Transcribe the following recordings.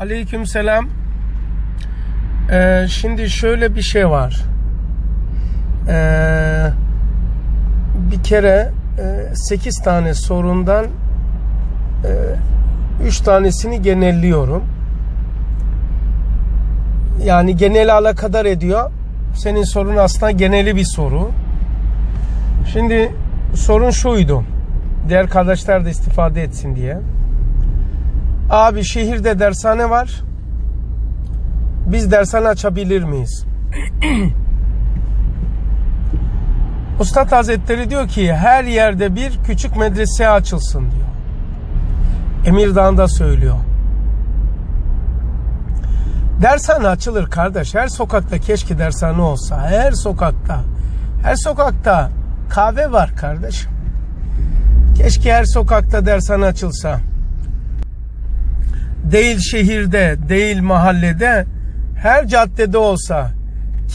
Aleyküm selam. Ee, şimdi şöyle bir şey var. Ee, bir kere e, 8 tane sorundan e, 3 tanesini genelliyorum. Yani genel alakadar ediyor. Senin sorun aslında geneli bir soru. Şimdi sorun şuydu. Diğer kardeşler de istifade etsin diye. Abi şehirde dershane var. Biz dershane açabilir miyiz? Ustad Hazretleri diyor ki her yerde bir küçük medrese açılsın diyor. Emirdağ'da söylüyor. Dershane açılır kardeş. Her sokakta keşke dershane olsa. Her sokakta. Her sokakta kahve var kardeşim. Keşke her sokakta dershane açılsa. Değil şehirde, değil mahallede, her caddede olsa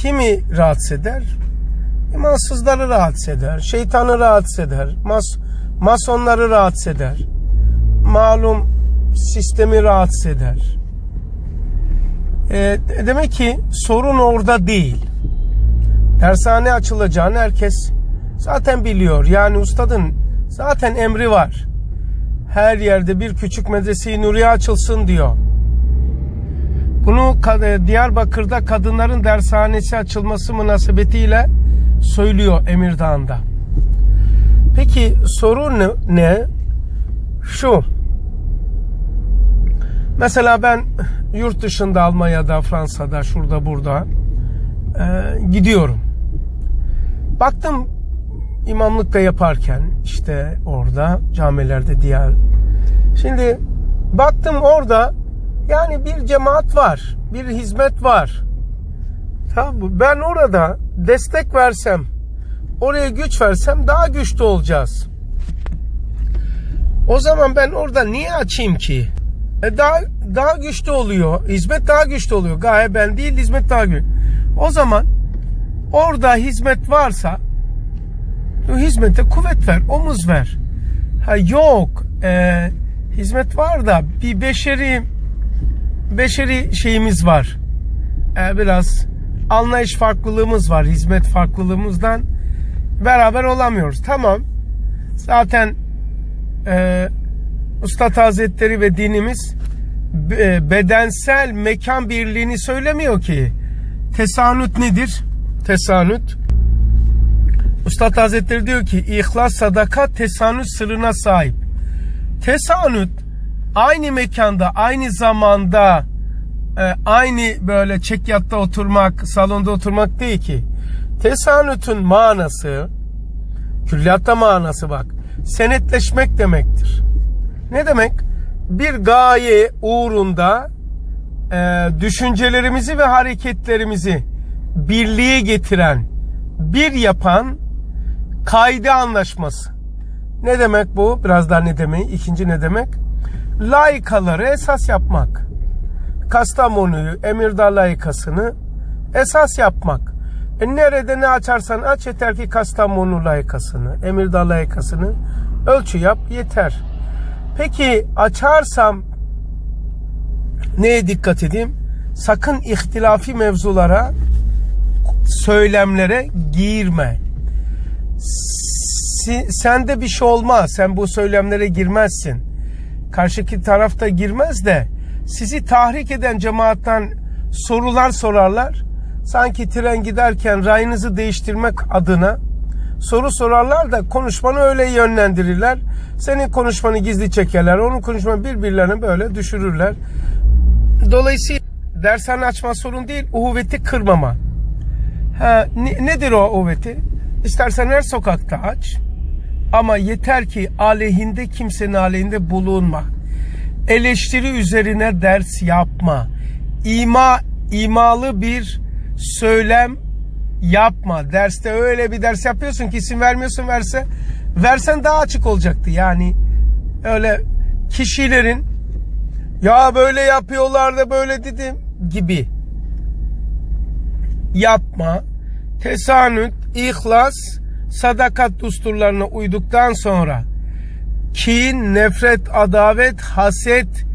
kimi rahatsız eder? İmansızları rahatsız eder, şeytanı rahatsız eder, mas masonları rahatsız eder. Malum sistemi rahatsız eder. E, demek ki sorun orada değil. Dershane açılacağını herkes zaten biliyor. Yani ustadın zaten emri var. Her yerde bir küçük medrese-i Nuriye açılsın diyor. Bunu Diyarbakır'da kadınların dershanesi açılması münasebetiyle söylüyor Emirdağ'ında. Peki sorun ne? Şu. Mesela ben yurt dışında Almanya'da, Fransa'da, şurada burada e, gidiyorum. Baktım imamlık da yaparken işte orada camilerde diğer. Şimdi baktım orada yani bir cemaat var, bir hizmet var. Tamam Ben orada destek versem, oraya güç versem daha güçlü olacağız. O zaman ben orada niye açayım ki? E daha daha güçlü oluyor. Hizmet daha güçlü oluyor. Gaye ben değil, hizmet daha güçlü. O zaman orada hizmet varsa hizmete kuvvet ver, omuz ver. Ha yok, e, hizmet var da bir beşeri beşeri şeyimiz var. E, biraz anlayış farklılığımız var, hizmet farklılığımızdan beraber olamıyoruz. Tamam. Zaten e, Ustad Hazretleri ve dinimiz e, bedensel mekan birliğini söylemiyor ki. Tesanüt nedir? Tesanüt Ustad Hazretleri diyor ki ihlas sadaka tesanüt sırrına sahip. Tesanüt aynı mekanda aynı zamanda e, aynı böyle çekyatta oturmak salonda oturmak değil ki. Tesanütün manası külliyatta manası bak senetleşmek demektir. Ne demek? Bir gaye uğrunda e, düşüncelerimizi ve hareketlerimizi birliğe getiren, bir yapan kaide anlaşması. Ne demek bu? Biraz daha ne demek? İkinci ne demek? Laikaları esas yapmak. Kastamonu'yu, Emirdağ laikasını esas yapmak. E nerede ne açarsan aç yeter ki Kastamonu laikasını, Emirdağ laikasını ölçü yap yeter. Peki açarsam neye dikkat edeyim? Sakın ihtilafi mevzulara, söylemlere girme. Sende bir şey olmaz. Sen bu söylemlere girmezsin. Karşıki tarafta girmez de sizi tahrik eden cemaattan sorular sorarlar. Sanki tren giderken rayınızı değiştirmek adına soru sorarlar da konuşmanı öyle yönlendirirler. Senin konuşmanı gizli çekerler. Onun konuşmanı birbirlerine böyle düşürürler. Dolayısıyla dershane açma sorun değil, uhuvveti kırmama. Ha, ne, nedir o uhuvveti? İstersen her sokakta aç. Ama yeter ki aleyhinde kimsenin aleyhinde bulunma. Eleştiri üzerine ders yapma. İma, imalı bir söylem yapma. Derste öyle bir ders yapıyorsun ki isim vermiyorsun verse versen daha açık olacaktı. Yani öyle kişilerin ya böyle yapıyorlar da böyle dedim gibi yapma. Tesanüt, ihlas, sadakat dusturlarına uyduktan sonra kin, nefret, adavet, haset,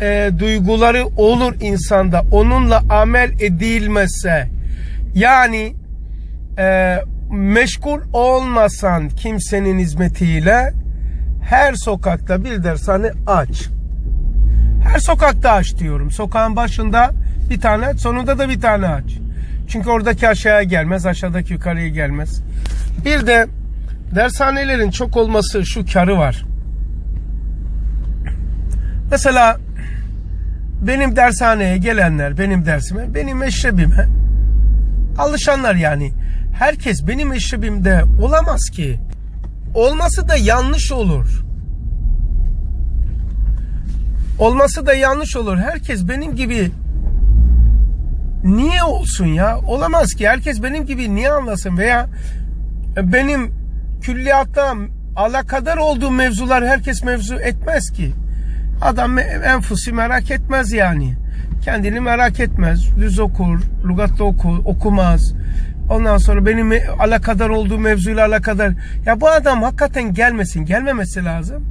e, duyguları olur insanda onunla amel edilmezse yani e, meşgul olmasan kimsenin hizmetiyle her sokakta bir dershane aç. Her sokakta aç diyorum. Sokağın başında bir tane aç, sonunda da bir tane aç. Çünkü oradaki aşağıya gelmez, aşağıdaki yukarıya gelmez. Bir de dershanelerin çok olması şu karı var. Mesela benim dershaneye gelenler, benim dersime, benim meşrebime alışanlar yani. Herkes benim meşrebimde olamaz ki. Olması da yanlış olur. Olması da yanlış olur. Herkes benim gibi niye olsun ya? Olamaz ki. Herkes benim gibi niye anlasın veya benim külliyatta alakadar olduğum mevzular herkes mevzu etmez ki. Adam enfusi merak etmez yani. Kendini merak etmez. Düz okur, lugatta okur, okumaz. Ondan sonra benim alakadar olduğu mevzuyla alakadar. Ya bu adam hakikaten gelmesin, gelmemesi lazım.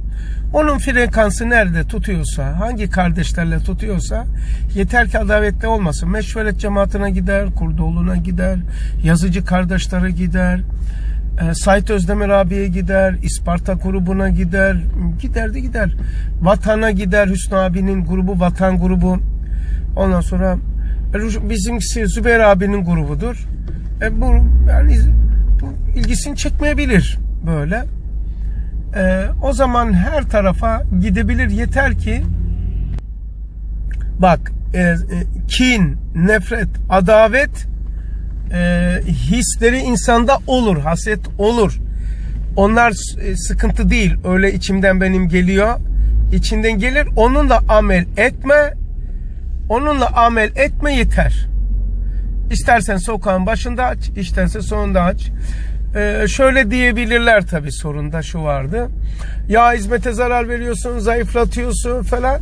Onun frekansı nerede tutuyorsa, hangi kardeşlerle tutuyorsa yeter ki adavetli olmasın. Meşveret cemaatine gider, Kurdoğlu'na gider, yazıcı kardeşlere gider, e, Sait Özdemir abiye gider, İsparta grubuna gider, gider de gider. Vatan'a gider, Hüsnü abinin grubu, Vatan grubu. Ondan sonra bizimkisi Zübeyir abinin grubudur. E, bu yani bu ilgisini çekmeyebilir böyle. E, o zaman her tarafa gidebilir yeter ki bak e, e, kin, nefret, adavet e, hisleri insanda olur, haset olur. Onlar e, sıkıntı değil. Öyle içimden benim geliyor. İçinden gelir. Onunla amel etme. Onunla amel etme yeter. İstersen sokağın başında aç, istersen sonunda aç. Ee, şöyle diyebilirler tabii sorunda şu vardı. Ya hizmete zarar veriyorsun, zayıflatıyorsun falan.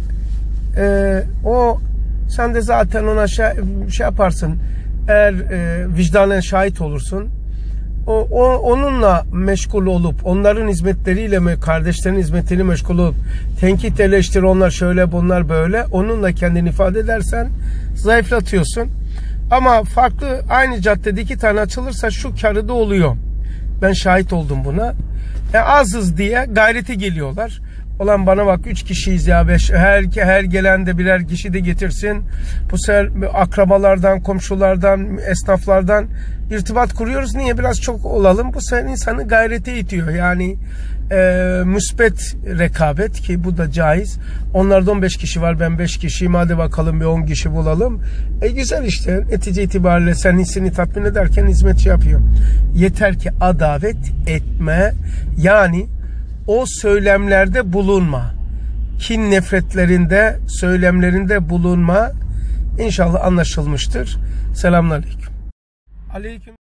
Ee, o sen de zaten ona şey, şey yaparsın. Eğer e, vicdanen şahit olursun. O, o, onunla meşgul olup, onların hizmetleriyle mi, kardeşlerin hizmetiyle meşgul olup, tenkit eleştir onlar şöyle bunlar böyle, onunla kendini ifade edersen zayıflatıyorsun. Ama farklı aynı caddede iki tane açılırsa şu karı da oluyor. Ben şahit oldum buna. E, azız diye gayreti geliyorlar. Olan bana bak üç kişiyiz ya beş, her, her gelen de birer kişi de getirsin. Bu sefer akrabalardan, komşulardan, esnaflardan irtibat kuruyoruz. Niye? Biraz çok olalım. Bu sefer insanı gayrete itiyor. Yani e, müspet rekabet ki bu da caiz. Onlarda 15 kişi var ben 5 kişiyim hadi bakalım bir 10 kişi bulalım. E güzel işte netice itibariyle sen hissini tatmin ederken hizmetçi yapıyor. Yeter ki adavet etme yani o söylemlerde bulunma. Kin nefretlerinde, söylemlerinde bulunma. İnşallah anlaşılmıştır. Selamünaleyküm. Aleyküm.